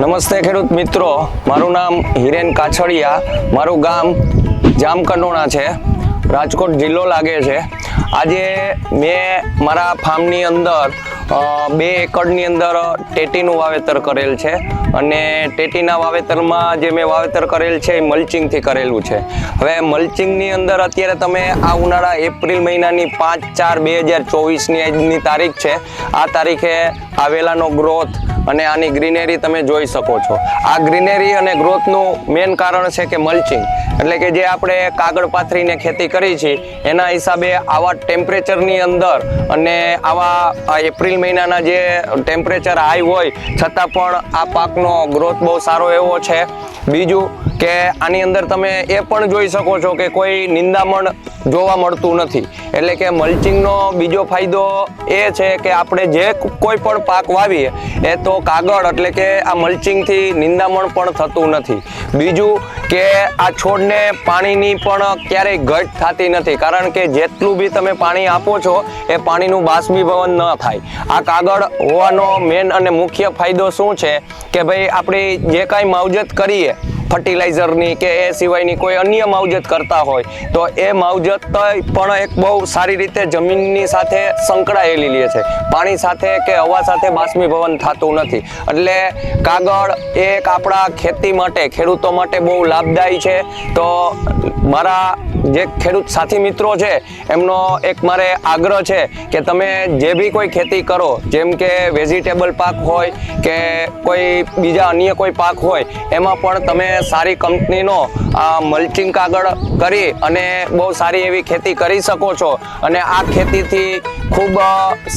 નમસ્તે ખેડૂત મિત્રો, મારું નામ હિરેન કાછડિયા, મારું ગામ જામકંડોણા છે, રાજકોટ જિલ્લો લાગે છે. આજે મેં મારા ફાર્મની અંદર બે એકડની અંદર ટેટીનું વાવેતર કરેલ છે અને ટેટીના વાવેતરમાં જે મેં વાવેતર કરેલ છે એ મલ્ચિંગથી કરેલું છે. હવે મલ્ચિંગની અંદર અત્યારે તમે આ ઉનાળા એપ્રિલ મહિનાની પાંચ ચાર બે હજાર ચોવીસની આજની તારીખ છે. આ તારીખે આવેલાનો ગ્રોથ અને આની ગ્રીનરી તમે જોઈ શકો છો. આ ગ્રીનરી અને ગ્રોથનું મેઇન કારણ છે કે મલ્ચિંગ એટલે કે જે આપણે કાગળ પાથરીને ખેતી કરી છે, એના હિસાબે આવા ટેમ્પરેચરની અંદર અને આવા એપ્રિલ મહિનાના જે ટેમ્પરેચર હાઈ હોય, છતાં પણ આ પાકનો ગ્રોથ બહુ સારો એવો છે. બીજું કે આની અંદર તમે એ પણ જોઈ શકો છો કે કોઈ નિંદામણ જોવા મળતું નથી. એટલે કે મલ્ચિંગનો બીજો ફાયદો એ છે કે આપણે જે કોઈ પણ પાક વાવીએ, એ તો કાગળ એટલે કે આ મલ્ચિંગથી નિંદામણ પણ થતું નથી. બીજું કે આ છોડને પાણીની પણ ક્યારેય ઘટ થતી નથી. કારણ કે જેટલું બી તમે પાણી આપો છો, એ પાણીનું બાષ્પીભવન ન થાય. આ કાગળ હોવાનો મેન અને મુખ્ય ફાયદો શું છે કે ભાઈ આપણે જે કાંઈ માવજત કરીએ ફર્ટિલાઇઝરની કે એ સિવાયની કોઈ અન્ય માવજત કરતા હોય, તો એ માવજત પણ એક બહુ સારી રીતે જમીનની સાથે સંકળાયેલી લે છે. પાણી સાથે કે હવા સાથે બાષ્પીભવન થતું નથી. એટલે કાગળ એક આપણા ખેતી માટે, ખેડૂતો માટે બહુ લાભદાયી છે. તો મારા જે ખેડૂત સાથી મિત્રો છે, એમનો એક મારે આગ્રહ છે કે તમે જે બી કોઈ ખેતી કરો, જેમ કે વેજીટેબલ પાક હોય કે કોઈ બીજા અન્ય કોઈ પાક હોય, એમાં પણ તમે સારી કંપનીનો, આ મલ્ચિંગ કાગળ કરી અને બહુ સારી એવી ખેતી કરી શકો છો. અને આ ખેતીથી ખૂબ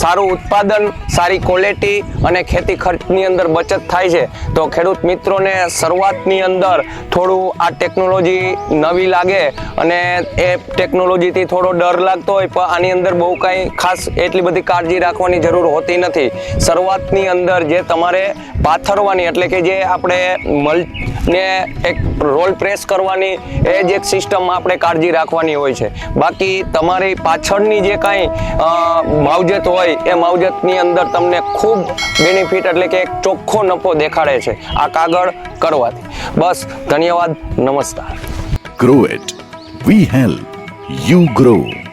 સારું ઉત્પાદન, સારી ક્વોલિટી અને ખેતી ખર્ચની અંદર બચત થાય છે. તો ખેડૂત મિત્રોને શરૂઆતની અંદર થોડું આ ટેકનોલોજી નવી લાગે અને એ ટેકનોલોજીથી થોડો ડર લાગતો હોય, પણ આની અંદર બહુ કાંઈ ખાસ એટલી બધી કાળજી રાખવાની જરૂર હોતી નથી. શરૂઆતની અંદર જે તમારે પાથરવાની, એટલે કે જે આપણે મલ્ચને એક રોલ પ્રેસ કરવાની, એ જ એક સિસ્ટમ આપણે કાળજી રાખવાની હોય છે. બાકી તમારી પાછળની જે કાંઈ માવજત હોય, એ માવજતની અંદર તમને ખૂબ બેનિફિટ એટલે કે એક ચોખ્ખો નફો દેખાડે છે. આ કાગળ કરવાથી. બસ, ધન્યવાદ, નમસ્કાર. Grow it we help you grow.